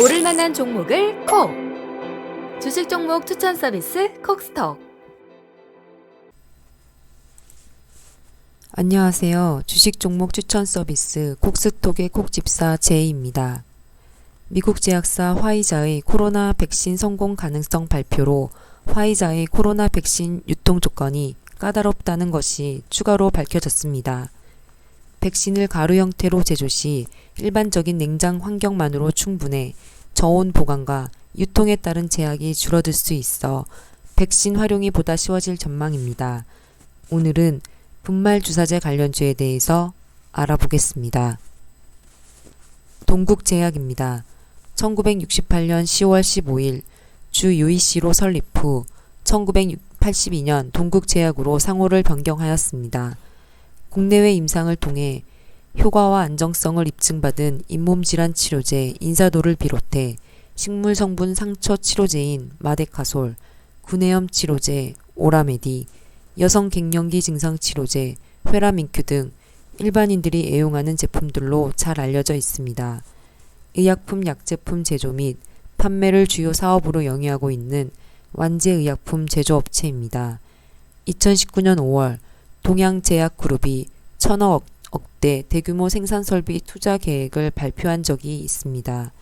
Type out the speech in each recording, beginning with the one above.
오를 만한 종목을 콕! 주식 종목 추천 서비스 콕스톡. 안녕하세요. 주식 종목 추천 서비스 콕스톡의 콕집사 제이입니다. 미국 제약사 화이자의 코로나 백신 성공 가능성 발표로 화이자의 코로나 백신 유통 조건이 까다롭다는 것이 추가로 밝혀졌습니다. 백신을 가루 형태로 제조 시 일반적인 냉장 환경만으로 충분해 저온 보관과 유통에 따른 제약이 줄어들 수 있어 백신 활용이 보다 쉬워질 전망입니다. 오늘은 분말 주사제 관련주에 대해서 알아보겠습니다. 동국제약입니다. 1968년 10월 15일 주 UEC로 설립 후 1982년 동국제약으로 상호를 변경하였습니다. 국내외 임상을 통해 효과와 안정성을 입증받은 잇몸질환 치료제 인사도를 비롯해 식물 성분 상처 치료제인 마데카솔, 구내염 치료제 오라메디, 여성 갱년기 증상 치료제 회라민큐 등 일반인들이 애용하는 제품들로 잘 알려져 있습니다. 의약품 약제품 제조 및 판매를 주요 사업으로 영위하고 있는 완제의약품 제조업체입니다. 2019년 5월 동양제약그룹이 천억 억대 대규모 생산 설비 투자 계획을 발표한 적이 있습니다.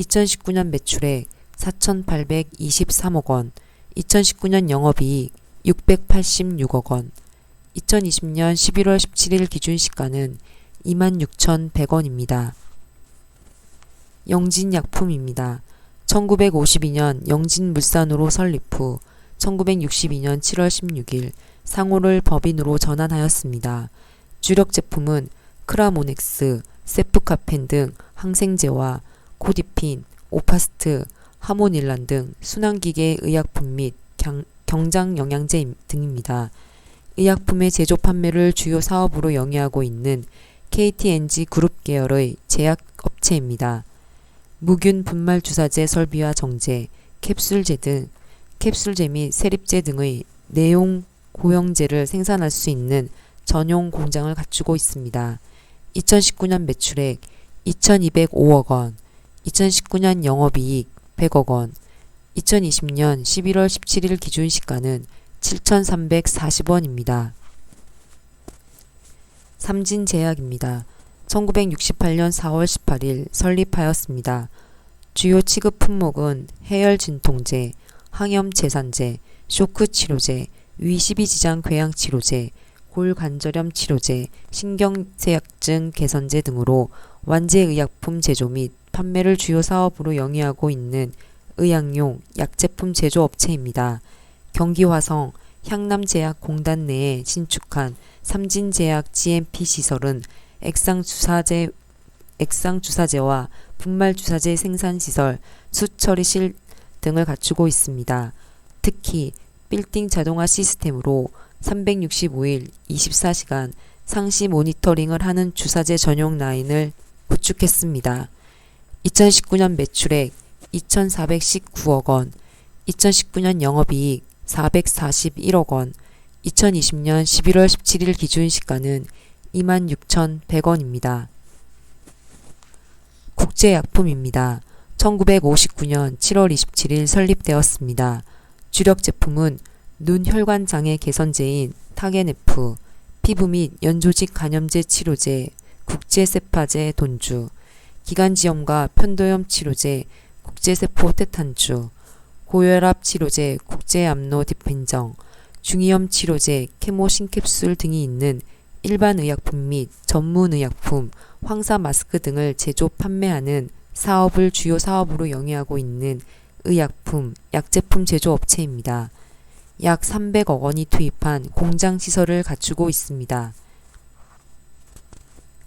2019년 매출액 4,823억 원, 2019년 영업이익 686억 원, 2020년 11월 17일 기준 시가는 26,100원입니다. 영진약품입니다. 1952년 영진물산으로 설립 후 1962년 7월 16일 상호를 법인으로 전환하였습니다. 주력 제품은 크라모넥스, 세프카펜 등 항생제와 코디핀, 오파스트, 하모닐란 등 순환기계 의약품 및 경, 경장 영양제 등입니다. 의약품의 제조 판매를 주요 사업으로 영위하고 있는 KTNG 그룹 계열의 제약업체입니다. 무균 분말 주사제 설비와 정제, 캡슐제 등 캡슐제 및 세립제 등의 내용 고형제를 생산할 수 있는 전용 공장을 갖추고 있습니다. 2019년 매출액 2,205억 원, 2019년 영업이익 100억 원, 2020년 11월 17일 기준 시가는 7,340원입니다. 삼진제약입니다. 1968년 4월 18일 설립하였습니다. 주요 취급 품목은 해열 진통제, 항염 제산제, 쇼크 치료제, 위12지장 궤양 치료제, 골관절염 치료제, 신경쇠약증 개선제 등으로 완제의약품 제조 및 판매를 주요 사업으로 영위하고 있는 의약용 약제품 제조업체입니다. 경기화성 향남제약공단 내에 신축한 삼진제약 GMP 시설은 액상주사제, 액상주사제와 분말주사제 생산시설, 수처리실 등을 갖추고 있습니다. 특히 빌딩 자동화 시스템으로 365일 24시간 상시 모니터링을 하는 주사제 전용 라인을 구축했습니다. 2019년 매출액 2,419억 원, 2019년 영업이익 441억 원, 2020년 11월 17일 기준 시가는 26,100원입니다. 국제약품입니다. 1959년 7월 27일 설립되었습니다. 주력 제품은 눈 혈관 장애 개선제인 타게네프, 피부 및 연조직 간염제 치료제, 국제 세파제 돈주, 기관지염과 편도염 치료제, 국제세포 테탄주, 고혈압 치료제, 국제암로 디펜정, 중이염 치료제, 케모신캡술 등이 있는 일반 의약품 및 전문 의약품, 황사 마스크 등을 제조 판매하는 사업을 주요 사업으로 영위하고 있는 의약품, 약제품 제조 업체입니다. 약 300억 원이 투입한 공장 시설을 갖추고 있습니다.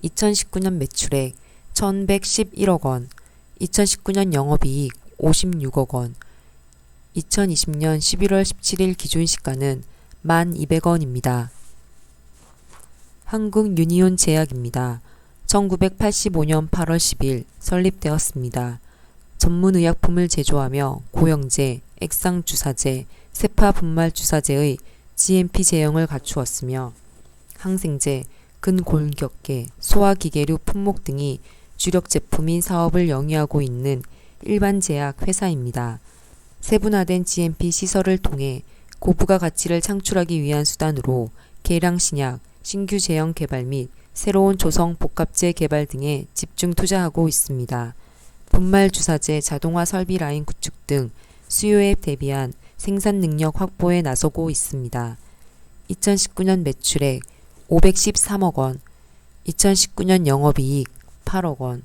2019년 매출액 1111억 원, 2019년 영업이익 56억 원, 2020년 11월 17일 기준 시가는 1,200원입니다. 한국 유니온 제약입니다. 1985년 8월 10일 설립되었습니다. 전문 의약품을 제조하며 고형제, 액상주사제, 세파 분말 주사제의 GMP 제형을 갖추었으며 항생제, 근골격계, 소화기계류 품목 등이 주력 제품인 사업을 영위하고 있는 일반 제약 회사입니다. 세분화된 GMP 시설을 통해 고부가 가치를 창출하기 위한 수단으로 계량 신약, 신규 제형 개발 및 새로운 조성 복합제 개발 등에 집중 투자하고 있습니다. 분말 주사제 자동화 설비 라인 구축 등 수요에 대비한 생산 능력 확보에 나서고 있습니다. 2019년 매출액 513억 원, 2019년 영업이익 8억 원,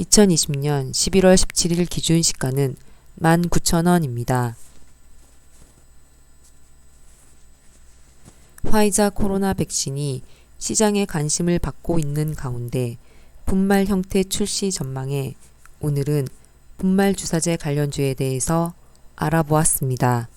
2020년 11월 17일 기준 시가는 19,000원입니다. 화이자 코로나 백신이 시장의 관심을 받고 있는 가운데 분말 형태 출시 전망에 오늘은 분말 주사제 관련주에 대해서 알아보았습니다.